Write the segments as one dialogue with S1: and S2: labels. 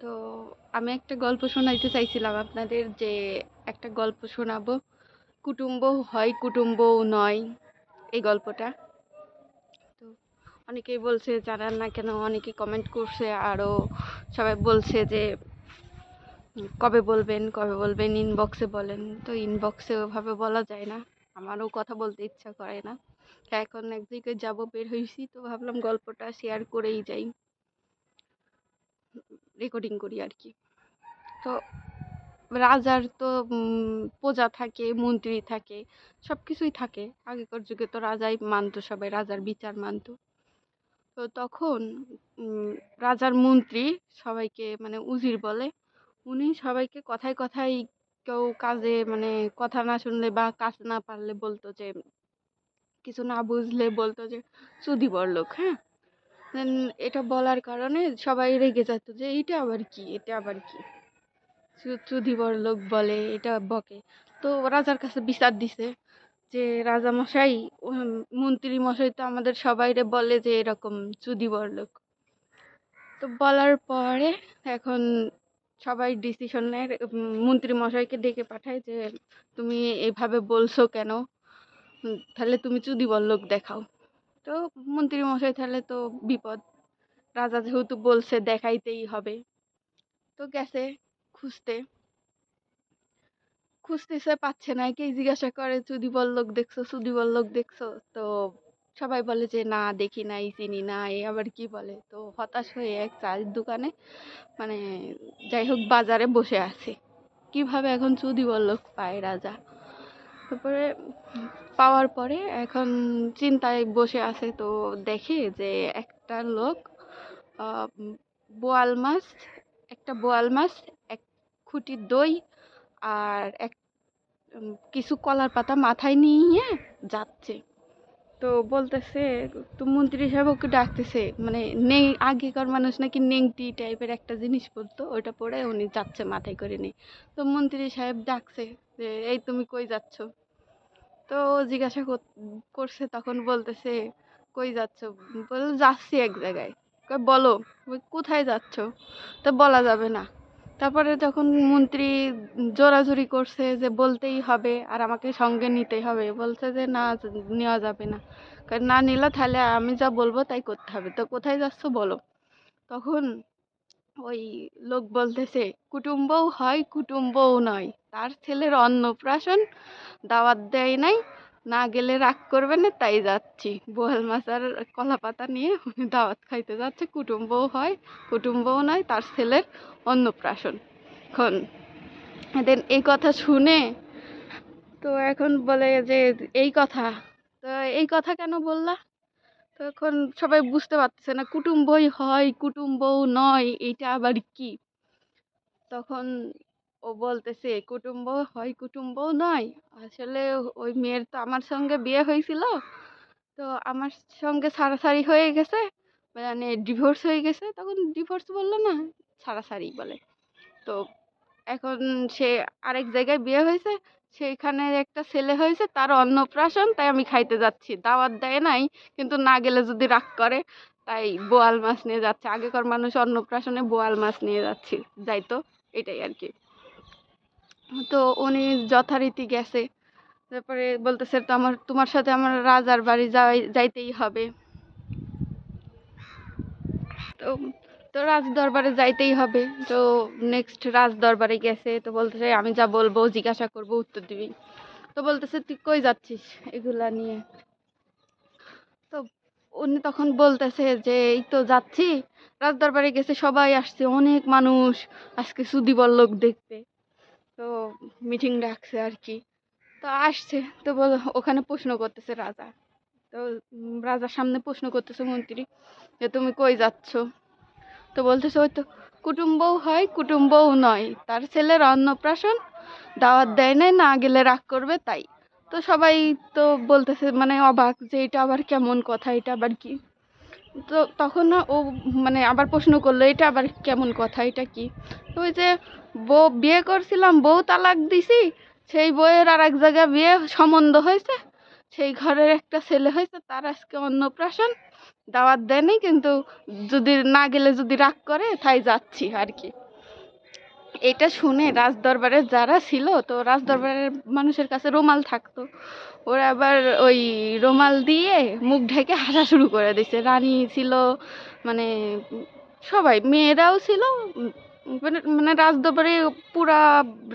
S1: তো আমি একটা গল্প শোনাইতে চাইছিলাম আপনাদের যে একটা গল্প শোনাবো। কুটুম্ব হয়, কুটুম্বও নয়, এই গল্পটা। তো অনেকেই বলছে, জানান না কেন? অনেকেই কমেন্ট করছে আরও সবাই বলছে যে কবে বলবেন কবে বলবেন ইনবক্সে বলেন। তো ইনবক্সে ওভাবে বলা যায় না। আমারও কথা বলতে ইচ্ছা করে না। এখন এক জায়গায় যাব, বের হয়েছি তো ভাবলাম গল্পটা শেয়ার করেই যাই। রেকর্ডিং করি আর কি তো রাজার তো প্রজা থাকে, মন্ত্রী থাকে সব কিছুই থাকে। আগেকার যুগে তো রাজাই মানতো সবাই, রাজার বিচার মানতো। তো তখন রাজার মন্ত্রী সবাইকে মানে উজির বলে। উনি সবাইকে কথায় কথায় কেউ কাজে মানে কথা না শুনলে বা কাজ না পারলে বলতো যে, কিছু না বুঝলে বলতো যে, চুদি বড় লোক হ্যাঁ? এটা বলার কারণে সবাই রেগে যেত যে এটা আবার কি? এটা আবার কি? চুদি বড়লোক বলে এটা বকে। তো রাজার কাছে বিচার দিছে যে রাজা মশাই উম, মন্ত্রী মশাই তো আমাদের সবাইরে বলে যে এরকম চুদি বড়লোক তো বলার পরে এখন সবাই ডিসিশন নেয় উম, মন্ত্রী মশাইকে ডেকে পাঠায় যে তুমি এভাবে বলছো কেন? তাহলে তুমি চুদি বড়লোক দেখাও। তো মন্ত্রী মশাই তাহলে তো বিপদ। রাজা যেহেতু বলছে দেখাইতেই হবে। তো গেছে খুঁজতে। খুঁজতেছে পাচ্ছে না। কে জিজ্ঞাসা করে চুদি বল্লক দেখছ? চুদি বল্লক দেখছ? তো সবাই বলে যে, না, দেখি নাই, চিনি না এ আবার কি বলে? তো হতাশ হয়ে এক চায়ের দোকানে মানে যাই হোক বাজারে বসে আছে। কীভাবে এখন চুদি বল্লক পায় রাজা? তারপরে পাওয়ার পরে এখন চিন্তায় বসে আছে তো দেখে যে একটা লোক বোয়াল মাছ, একটা বোয়াল মাছ, এক খুঁটি দই আর এক কিছু কলার পাতা মাথায় নিয়ে যাচ্ছে। তো বলতেছে তো মন্ত্রী সাহেব ওকে ডাকতেছে মানে নেই আগেকার মানুষ নাকি নেংটি টাইপের একটা জিনিস পরতো ওটা পরে উনি যাচ্ছে মাথায় করে নিয়ে। তো মন্ত্রী সাহেব ডাকছে যে এই তুমি কই যাচ্ছ? তো জিজ্ঞাসা কর- করছে তখন বলতেছে কই যাচ্ছ? বলে যাচ্ছি এক জায়গায়। বলে, কোথায় যাচ্ছ? তো বলা যাবে না। তারপরে যখন মন্ত্রী জোরাজুরি করছে যে বলতেই হবে আর আমাকে সঙ্গে নিতেই হবে বলছে যে না নেওয়া যাবে না। কয়, না নিলে তাহলে আমি যা বলব তাই করতে হবে। তো কোথায় যাচ্ছ বলো? তখন ওই লোক বলতেছে কুটুম্বও হয় কুটুম্বও নয়। তার ছেলের অন্নপ্রাশন দাওয়াত দেয় নাই না গেলে রাগ করবে না, তাই যাচ্ছি। বোয়াল মাছ আর কলা পাতা নিয়ে উনি দাওয়াত খাইতে যাচ্ছে। কুটুম্বও হয়, কুটুম্বও নয়, তার ছেলের অন্নপ্রাশন। এখন দেন এই কথা শুনে তো এখন বলে যে এই কথা, তো এই কথা কেন বললা? তো এখন সবাই বুঝতে পারতেছে না, কুটুম্বই হয়, কুটুম্বও নয়, এইটা আবার কি? তখন ও বলতেছে কুটুম্ব হয়, কুটুম্বও নয়। আসলে ওই মেয়ের তো আমার সঙ্গে বিয়ে হয়েছিল। তো আমার সঙ্গে ছাড়াছাড়ি হয়ে গেছে। মানে ডিভোর্স হয়ে গেছে। তখন ডিভোর্স বলল না, ছাড়াছাড়ি বলে। তো এখন সে আরেক জায়গায় বিয়ে হয়েছে। সেইখানে একটা ছেলে হয়েছে, তার অন্নপ্রাশন, তাই আমি খাইতে যাচ্ছি। দাওয়াত দেয় নাই, কিন্তু না গেলে যদি রাগ করে, তাই বোয়াল মাছ নিয়ে যাচ্ছে। আগেকার মানুষ অন্নপ্রাশনে বোয়াল মাছ নিয়ে যাচ্ছি। যাইতো, এটাই আর কি। তো উনি যথারীতি গেছে। তারপরে বলতেছে, তো আমার, তোমার সাথে আমার রাজার বাড়ি যাই, যাইতেই হবে। তো তো রাজ দরবারে যাইতেই হবে। তো নেক্সট রাজ দরবারে গেছে। তো বলতেছে, আমি যা বলব, জিজ্ঞাসা করব, উত্তর দিবি। তো বলতেছে, তুই কই যাচ্ছিস এগুলা নিয়ে? তো উনি তখন বলতেছে যে, এই তো যাচ্ছি। রাজ দরবারে গেছে, সবাই আসছে, অনেক মানুষ। আজকে সুদি বল্লভ দেখতে। তো মিটিং ডাকছে আর কি তো আসছে, তো বল, ওখানে প্রশ্ন করতেছে রাজা। তো রাজার সামনে প্রশ্ন করতেছে মন্ত্রী, যে তুমি কই যাচ্ছ? তো বলতেছে, ওই তো কুটুম্বও হয়, কুটুম্বও নয়। তার ছেলের অন্নপ্রাশন দাওয়াত দেয় নাই, না গেলে রাগ করবে তাই। তো সবাই তো বলতেছে মানে অবাক যে এটা আবার কেমন কথা, এটা আবার কি? তো তখন না ও মানে আবার প্রশ্ন করল, এটা আবার কেমন কথা? এটা কি? তো ওই যে বউ বিয়ে করছিলাম, বউ তালাক দিছি, সেই বউয়ের আর এক জায়গায় বিয়ে সম্বন্ধ হয়েছে, সেই ঘরের একটা ছেলে হয়েছে, তার আজকে অন্নপ্রাশন, দাওয়াত দেয়নি, কিন্তু যদি না গেলে যদি রাগ করে, তাই যাচ্ছি আর কি। এটা শুনে রাজদরবারের যারা ছিল, তো রাজদরবারের মানুষের কাছে রুমাল থাকতো। ওরা আবার ওই রুমাল দিয়ে মুখ ঢেকে হাসা শুরু করে দিছে। রানী ছিল মানে সবাই, মেয়েরাও ছিল মানে মানে রাজদরবারে পুরা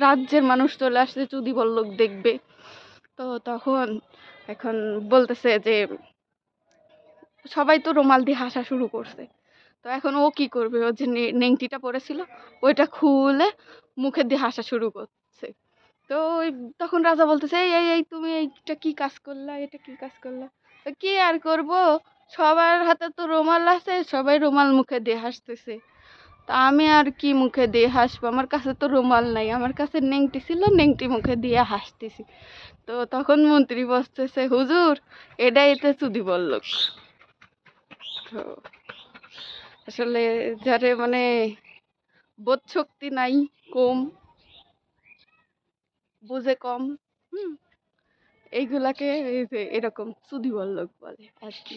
S1: রাজ্যের মানুষ চলে আসছে, চুদি বল্লভ দেখবে। তো তখন এখন বলতেছে যে সবাই তো রুমাল দিয়ে হাসা শুরু করছে। তো এখন ও কি করবে? ও যে নেংটিটা পরেছিল ওইটা খুলে মুখে দিয়ে হাসা শুরু করছে। তো ওই তখন রাজা বলতেছে, এই এই এই, তুমি এইটা কি কাজ করলা? এটা কি কাজ করলা? তো কি আর করব? সবার হাতে তো রুমাল আছে, সবাই রুমাল মুখে দিয়ে হাসতেছে। তা আমি আর কি মুখে দিয়ে হাসবো? আমার কাছে তো রুমাল নাই, আমার কাছে নেংটি ছিল, নেংটি মুখে দিয়ে হাসতেছি। তো তখন মন্ত্রী বসতেছে হুজুর, এটাই তো চুদি বললোক। তো আসলে যারে মানে বোধ শক্তি নাই, কম, বুঝে কম, হুম, এইগুলাকে এরকম চুদি বললোক বলে আর কি।